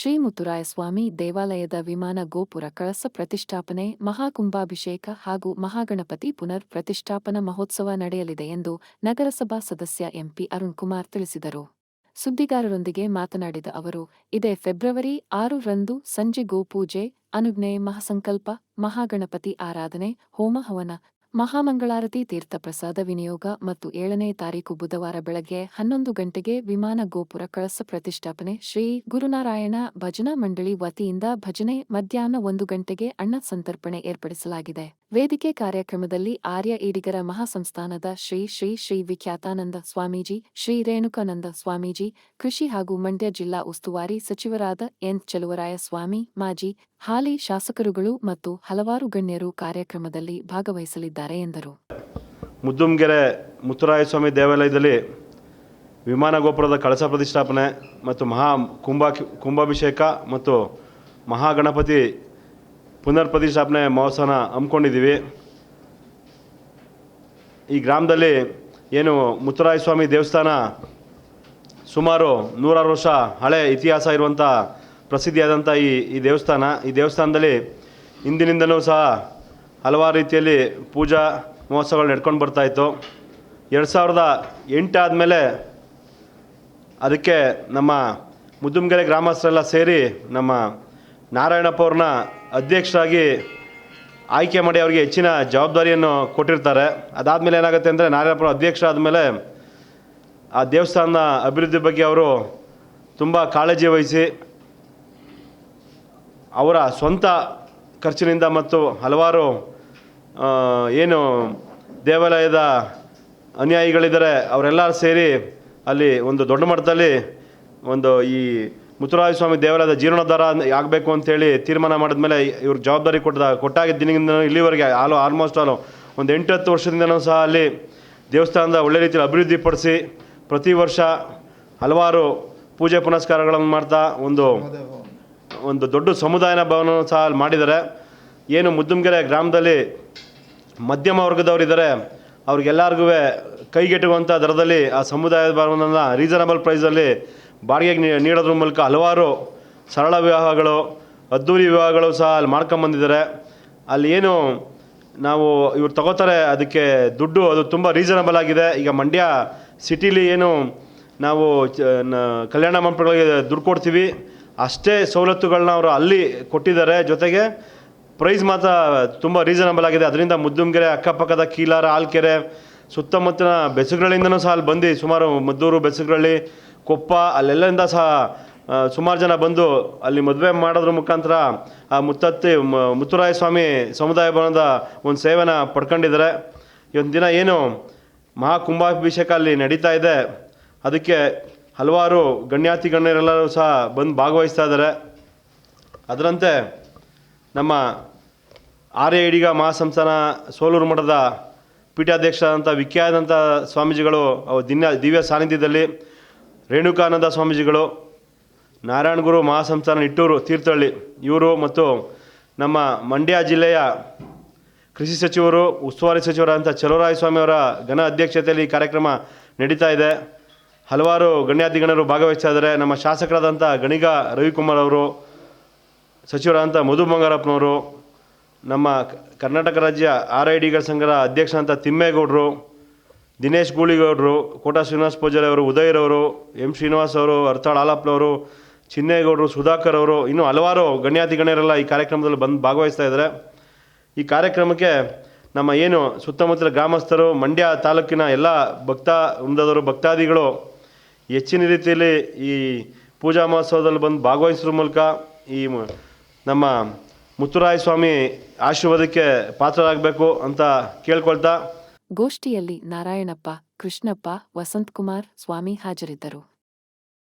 ಶ್ರೀ ಮುತ್ತುರಾಯಸ್ವಾಮಿ ದೇವಾಲಯದ ವಿಮಾನ ಗೋಪುರ ಕಳಸ ಪ್ರತಿಷ್ಠಾಪನೆ, ಮಹಾಕುಂಭಾಭಿಷೇಕ ಹಾಗೂ ಮಹಾಗಣಪತಿ ಪುನರ್ ಪ್ರತಿಷ್ಠಾಪನಾ ಮಹೋತ್ಸವ ನಡೆಯಲಿದೆ ಎಂದು ನಗರಸಭಾ ಸದಸ್ಯ ಎಂಪಿ ಅರುಣ್ ಕುಮಾರ್ ತಿಳಿಸಿದರು. ಸುದ್ದಿಗಾರರೊಂದಿಗೆ ಮಾತನಾಡಿದ ಅವರು, ಇದೇ ಫೆಬ್ರವರಿ ಆರು ರಂದು ಸಂಜೆ ಗೋಪೂಜೆ, ಅನುಜ್ಞೆ, ಮಹಾಸಂಕಲ್ಪ, ಮಹಾಗಣಪತಿ ಆರಾಧನೆ, ಹೋಮ ಹವನ ಮಹಾಮಂಗಳಾರತಿ ತೀರ್ಥ ಪ್ರಸಾದ ವಿನಿಯೋಗ ಮತ್ತು ಏಳನೇ ತಾರೀಕು ಬುಧವಾರ ಬೆಳಗ್ಗೆ ಹನ್ನೊಂದು ಗಂಟೆಗೆ ವಿಮಾನ ಗೋಪುರ ಕಳಸ ಪ್ರತಿಷ್ಠಾಪನೆ. ಶ್ರೀ ಗುರುನಾರಾಯಣ ಭಜನಾ ಮಂಡಳಿ ವತಿಯಿಂದ ಭಜನೆ ಮಧ್ಯಾಹ್ನ ಒಂದು ಗಂಟೆಗೆ ಅನ್ನ ಸಂತರ್ಪಣೆ ಏರ್ಪಡಿಸಲಾಗಿದೆ. ವೇದಿಕೆ ಕಾರ್ಯಕ್ರಮದಲ್ಲಿ ಆರ್ಯ ಈಡಿಗರ ಮಹಾಸಂಸ್ಥಾನದ ಶ್ರೀ ಶ್ರೀ ಶ್ರೀ ವಿಖ್ಯಾತಾನಂದ ಸ್ವಾಮೀಜಿ, ಶ್ರೀ ರೇಣುಕಾನಂದ ಸ್ವಾಮೀಜಿ, ಕೃಷಿ ಹಾಗೂ ಮಂಡ್ಯ ಜಿಲ್ಲಾ ಉಸ್ತುವಾರಿ ಸಚಿವರಾದ ಎನ್ ಚಲುವರಾಯ ಸ್ವಾಮಿ ಮಾಜಿ ಹಾಲಿ ಶಾಸಕರುಗಳು ಮತ್ತು ಹಲವಾರು ಗಣ್ಯರು ಕಾರ್ಯಕ್ರಮದಲ್ಲಿ ಭಾಗವಹಿಸಲಿದ್ದಾರೆ ಎಂದರು. ಮುದ್ದುಮ್ಗೆರೆ ಮುತ್ತುರಾಯಸ್ವಾಮಿ ದೇವಾಲಯದಲ್ಲಿ ವಿಮಾನ ಗೋಪುರದ ಕಳಸ ಪ್ರತಿಷ್ಠಾಪನೆ ಮತ್ತು ಮಹಾ ಕುಂಭ ಕುಂಭಾಭಿಷೇಕ ಮತ್ತು ಮಹಾಗಣಪತಿ ಪುನರ್ ಪ್ರತಿಷ್ಠಾಪನೆ ಮಹೋತ್ಸವನ ಹಮ್ಮಿಕೊಂಡಿದ್ದೀವಿ. ಈ ಗ್ರಾಮದಲ್ಲಿ ಏನು ಮುತ್ತುರಾಯ ಸ್ವಾಮಿ ದೇವಸ್ಥಾನ ಸುಮಾರು ನೂರಾರು ವರ್ಷ ಹಳೆ ಇತಿಹಾಸ ಇರುವಂಥ ಪ್ರಸಿದ್ಧಿಯಾದಂಥ ಈ ಈ ದೇವಸ್ಥಾನ. ಈ ದೇವಸ್ಥಾನದಲ್ಲಿ ಹಿಂದಿನಿಂದಲೂ ಸಹ ಹಲವಾರು ರೀತಿಯಲ್ಲಿ ಪೂಜಾ ಮಹೋತ್ಸವಗಳು ನಡ್ಕೊಂಡು ಬರ್ತಾಯಿತ್ತು ಎರಡು ಸಾವಿರದ ಎಂಟಾದಮೇಲೆ ಅದಕ್ಕೆ ನಮ್ಮ ಮುದ್ದುಮ್ಗೆರೆ ಗ್ರಾಮಸ್ಥರೆಲ್ಲ ಸೇರಿ ನಮ್ಮ ನಾರಾಯಣಪ್ಪ ಅವ್ರನ್ನ ಅಧ್ಯಕ್ಷರಾಗಿ ಆಯ್ಕೆ ಮಾಡಿ ಅವರಿಗೆ ಹೆಚ್ಚಿನ ಜವಾಬ್ದಾರಿಯನ್ನು ಕೊಟ್ಟಿರ್ತಾರೆ. ಅದಾದಮೇಲೆ ಏನಾಗುತ್ತೆ ಅಂದರೆ ನಾರಾಯಣಪುರ ಅಧ್ಯಕ್ಷ ಆದಮೇಲೆ ಆ ದೇವಸ್ಥಾನದ ಅಭಿವೃದ್ಧಿ ಬಗ್ಗೆ ಅವರು ತುಂಬ ಕಾಳಜಿ ವಹಿಸಿ ಅವರ ಸ್ವಂತ ಖರ್ಚಿನಿಂದ ಮತ್ತು ಹಲವಾರು ಏನು ದೇವಾಲಯದ ಅನುಯಾಯಿಗಳಿದ್ದಾರೆ, ಅವರೆಲ್ಲರೂ ಸೇರಿ ಅಲ್ಲಿ ಒಂದು ದೊಡ್ಡ ಮಟ್ಟದಲ್ಲಿ ಒಂದು ಈ ಮುತ್ತುರಾಯ ಸ್ವಾಮಿ ದೇವಾಲಯದ ಜೀರ್ಣೋದ್ಧಾರ ಆಗಬೇಕು ಅಂತೇಳಿ ತೀರ್ಮಾನ ಮಾಡಿದ್ಮೇಲೆ ಇವ್ರ ಜವಾಬ್ದಾರಿ ಕೊಟ್ಟ ಕೊಟ್ಟಾಗಿದ್ದಿನಿಂದ ಇಲ್ಲಿವರೆಗೆ ಆಲು ಆಲ್ಮೋಸ್ಟ್ ಆಲು ಒಂದು ಎಂಟು ಹತ್ತು ವರ್ಷದಿಂದನೂ ಸಹ ಅಲ್ಲಿ ದೇವಸ್ಥಾನದ ಒಳ್ಳೆ ರೀತಿಯಲ್ಲಿ ಅಭಿವೃದ್ಧಿಪಡಿಸಿ ಪ್ರತಿ ವರ್ಷ ಹಲವಾರು ಪೂಜೆ ಪುನಸ್ಕಾರಗಳನ್ನು ಮಾಡ್ತಾ ಒಂದು ಒಂದು ದೊಡ್ಡ ಸಮುದಾಯನ ಭವನ ಸಹ ಅಲ್ಲಿ ಮಾಡಿದ್ದಾರೆ. ಏನು ಮುದ್ದುಮ್ಗೆರೆ ಗ್ರಾಮದಲ್ಲಿ ಮಧ್ಯಮ ವರ್ಗದವರಿದ್ದಾರೆ ಅವ್ರಿಗೆಲ್ಲರಿಗೂ ಕೈಗೆಟುವಂಥ ದರದಲ್ಲಿ ಆ ಸಮುದಾಯದ ಭವನನ ರೀಸನಬಲ್ ಪ್ರೈಸಲ್ಲಿ ಬಾಡಿಗೆಗೆ ನೀಡೋದ್ರ ಮೂಲಕ ಹಲವಾರು ಸರಳ ವಿವಾಹಗಳು ಅದ್ದೂರಿ ವಿವಾಹಗಳು ಸಹ ಅಲ್ಲಿ ಮಾಡ್ಕೊಂಬಂದಿದ್ದಾರೆ ಅಲ್ಲಿ ಏನು ನಾವು ಇವ್ರು ತಗೋತಾರೆ ಅದಕ್ಕೆ ದುಡ್ಡು, ಅದು ತುಂಬ ರೀಸನಬಲ್ ಆಗಿದೆ. ಈಗ ಮಂಡ್ಯ ಸಿಟಿಲಿ ಏನು ನಾವು ಕಲ್ಯಾಣ ಮಂಟಪಗಳಿಗೆ ದುಡ್ಡು ಕೊಡ್ತೀವಿ. ಅಷ್ಟೇ ಸವಲತ್ತುಗಳನ್ನ ಅವರು ಅಲ್ಲಿ ಕೊಟ್ಟಿದ್ದಾರೆ. ಜೊತೆಗೆ ಪ್ರೈಸ್ ಮಾತ್ರ ತುಂಬ ರೀಸನಬಲ್ ಆಗಿದೆ. ಅದರಿಂದ ಮುದ್ದುಂಗೆರೆ, ಅಕ್ಕಪಕ್ಕದ ಕೀಲಾರ ಆಲ್ಕೆರೆ ಸುತ್ತಮುತ್ತಲಿನ ಬೆಸುಗಳಿಂದನೂ ಸಹ ಅಲ್ಲಿ ಬಂದು ಸುಮಾರು ಮದ್ದೂರು ಬೆಸುಗರಳ್ಳಿ ಕೊಪ್ಪ, ಅಲ್ಲೆಲ್ಲಿಂದ ಸಹ ಸುಮಾರು ಜನ ಬಂದು ಅಲ್ಲಿ ಮದುವೆ ಮಾಡೋದ್ರ ಮುಖಾಂತರ ಆ ಮುತ್ತತ್ತಿ ಮುತ್ತುರಾಯ ಸ್ವಾಮಿ ಸಮುದಾಯ ಭವನದ ಒಂದು ಸೇವೆನ ಪಡ್ಕೊಂಡಿದ್ದಾರೆ. ಇವತ್ತು ದಿನ ಏನು ಮಹಾಕುಂಭಾಭಿಷೇಕ ಅಲ್ಲಿ ನಡೀತಾ ಇದೆ. ಅದಕ್ಕೆ ಹಲವಾರು ಗಣ್ಯಾತಿ ಗಣ್ಯರೆಲ್ಲರೂ ಸಹ ಬಂದು ಭಾಗವಹಿಸ್ತಾ ಇದ್ದಾರೆ. ಅದರಂತೆ ನಮ್ಮ ಆರ್ಯ ಇಡಿಗ ಮಹಾಸಂಸ್ಥಾನ ಸೋಲೂರು ಮಠದ ಪೀಠಾಧ್ಯಕ್ಷರಾದಂಥ ವಿಖ್ಯಾತಂಥ ಸ್ವಾಮೀಜಿಗಳು ದಿನ ದಿವ್ಯ ಸಾನ್ನಿಧ್ಯದಲ್ಲಿ ರೇಣುಕಾನಂದ ಸ್ವಾಮೀಜಿಗಳು ನಾರಾಯಣಗುರು ಮಹಾಸಂಸ್ಥಾನ ಇಟ್ಟೂರು ತೀರ್ಥಹಳ್ಳಿ, ಇವರು ಮತ್ತು ನಮ್ಮ ಮಂಡ್ಯ ಜಿಲ್ಲೆಯ ಕೃಷಿ ಸಚಿವರು, ಉಸ್ತುವಾರಿ ಸಚಿವರಾದಂಥ ಸ್ವಾಮಿಯವರ ಘನ ಅಧ್ಯಕ್ಷತೆಯಲ್ಲಿ ಈ ಕಾರ್ಯಕ್ರಮ ನಡೀತಾ ಇದೆ. ಹಲವಾರು ಗಣ್ಯಾಧಿಗಣರು ಭಾಗವಹಿಸ್ತಾ ಇದ್ದಾರೆ. ನಮ್ಮ ಶಾಸಕರಾದಂಥ ಗಣಿಗ ರವಿಕುಮಾರ್ ಅವರು, ಸಚಿವರಾದಂಥ ಮಧು ಬಂಗಾರಪ್ಪನವರು ನಮ್ಮ ಕರ್ನಾಟಕ ರಾಜ್ಯ ಆರ್ ಐ ಡಿಗಳ ಸಂಘದ ಅಧ್ಯಕ್ಷರಾದಂಥ ತಿಮ್ಮೇಗೌಡರು ದಿನೇಶ್ ಗೂಳಿಗೌಡರು, ಕೋಟಾ ಶ್ರೀನಿವಾಸ ಪೂಜಾರಿ ಅವರು ಉದಯರವರು ಎಂ ಶ್ರೀನಿವಾಸ್ ಅವರು, ಅರ್ಥಾಳ್ ಆಲಪ್ಪನವರು ಚಿನ್ನೇಗೌಡರು, ಸುಧಾಕರ್ ಅವರು, ಇನ್ನೂ ಹಲವಾರು ಗಣ್ಯಾತಿ ಗಣ್ಯರೆಲ್ಲ ಈ ಕಾರ್ಯಕ್ರಮದಲ್ಲಿ ಬಂದು ಭಾಗವಹಿಸ್ತಾ ಇದ್ದಾರೆ. ಈ ಕಾರ್ಯಕ್ರಮಕ್ಕೆ ನಮ್ಮ ಏನು ಸುತ್ತಮುತ್ತಲ ಗ್ರಾಮಸ್ಥರು, ಮಂಡ್ಯ ತಾಲೂಕಿನ ಎಲ್ಲ ಭಕ್ತ ವೃಂದದವರು, ಭಕ್ತಾದಿಗಳು ಹೆಚ್ಚಿನ ರೀತಿಯಲ್ಲಿ ಈ ಪೂಜಾ ಮಹೋತ್ಸವದಲ್ಲಿ ಬಂದು ಭಾಗವಹಿಸೋ ಮೂಲಕ ಈ ನಮ್ಮ ಮುತ್ತುರಾಯ ಸ್ವಾಮಿ ಆಶೀರ್ವಾದಕ್ಕೆ ಪಾತ್ರರಾಗಬೇಕು ಅಂತ ಕೇಳ್ಕೊಳ್ತಾ ಗೋಷ್ಠಿಯಲ್ಲಿ ನಾರಾಯಣಪ್ಪ ಕೃಷ್ಣಪ್ಪ ವಸಂತಕುಮಾರ್ ಸ್ವಾಮಿ ಹಾಜರಿದ್ದರು.